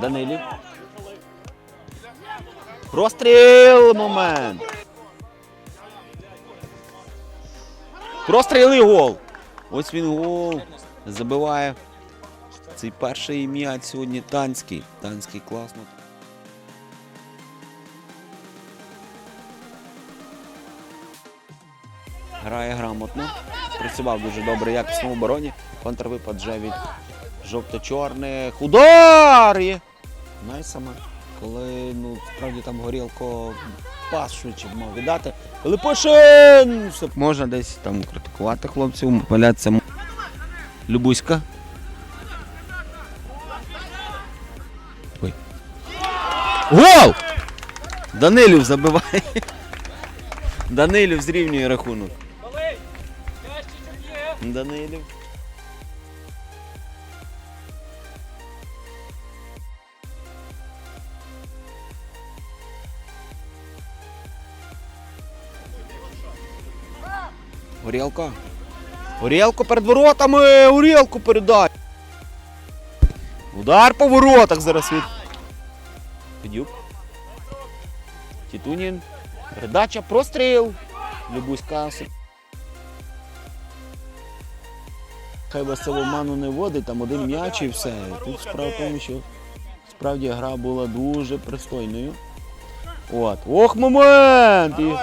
Данилів. Простріл момент. Простріл і гол. Ось він гол. Забиває. Цей перший м'яч сьогодні танський. Танський класно. Грає грамотно. Працював дуже добре якісно в обороні. Контрвипад вже від жовто-чорних. Удар! Є! Найсаме. Коли ну, справді там горілко пас швидше б мав віддати. Липошин! Все. Можна десь там критикувати хлопців, помилятися. Любуська. Ой. Гол! Данилів забиває. Данилів зрівнює рахунок. Данилів. Горілка. Горілку перед воротами! Горілку передай! Удар по воротах зараз від. Федюк. Тітунін. Передача, простріл. Любуська. Хай вас це в оману не водить, там один м'яч і все. Тут справа в тому, що справді гра була дуже пристойною. От. Ох, момент! І...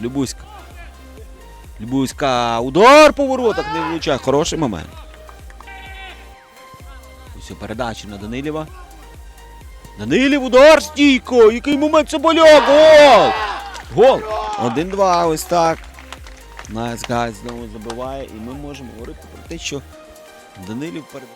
Любуська. Любуська. Удар по воротах не влучає. Хороший момент. Ось передача на Данилєва. Данилів удар стійко! Який момент Соболяк! Гол! Гол! 1-2, ось так. Найсгайд знову забиває, і ми можемо говорити про те, що Данилів перед.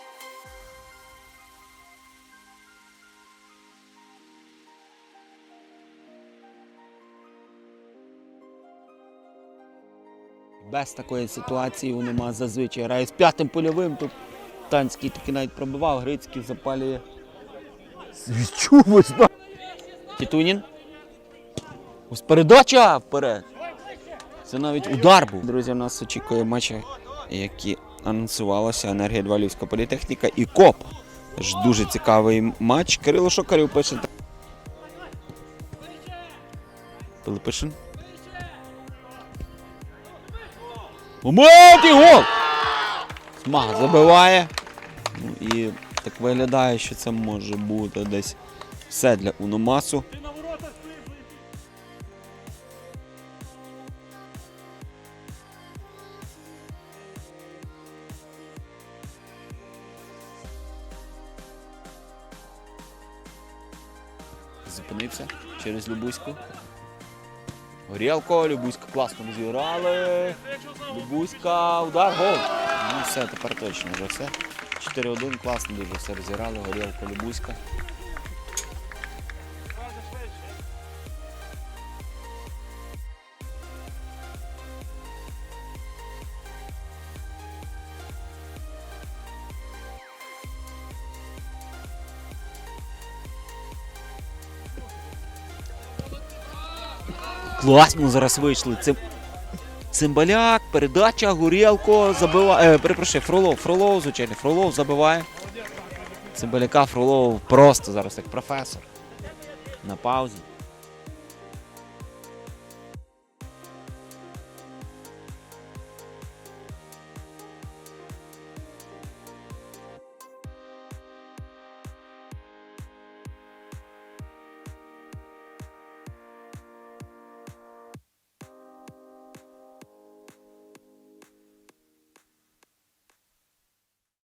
Без такої ситуації нема зазвичай. Грає з п'ятим польовим. Тут Танський таки навіть пробивав, Грицький запалює. Ось. Тітунін. Ось передача вперед. Це навіть удар був. Друзі, нас очікує матчі, які анонсувалися Енергія 2 Львівська політехніка і КОП. Тож дуже цікавий матч. Кирило Шокарів пише. Пилипишин. І гол! Смага забиває. Ну і так виглядає, що це може бути десь все для Уномасу. Зупинився через Любуську. Горілко, Любуська класно розіграли. Любуська, удар, гол. Ну все, тепер точно вже все. 4-1, класно дуже все розіграли, Горілко, Любуська. Класно зараз вийшли. Це Цимбаляк, передача, Горілко забиває. Е, перепрошую, Фролов, Фролов, звичайно, Фролов забиває. Цимбаляка Фролов просто зараз як професор. На паузі.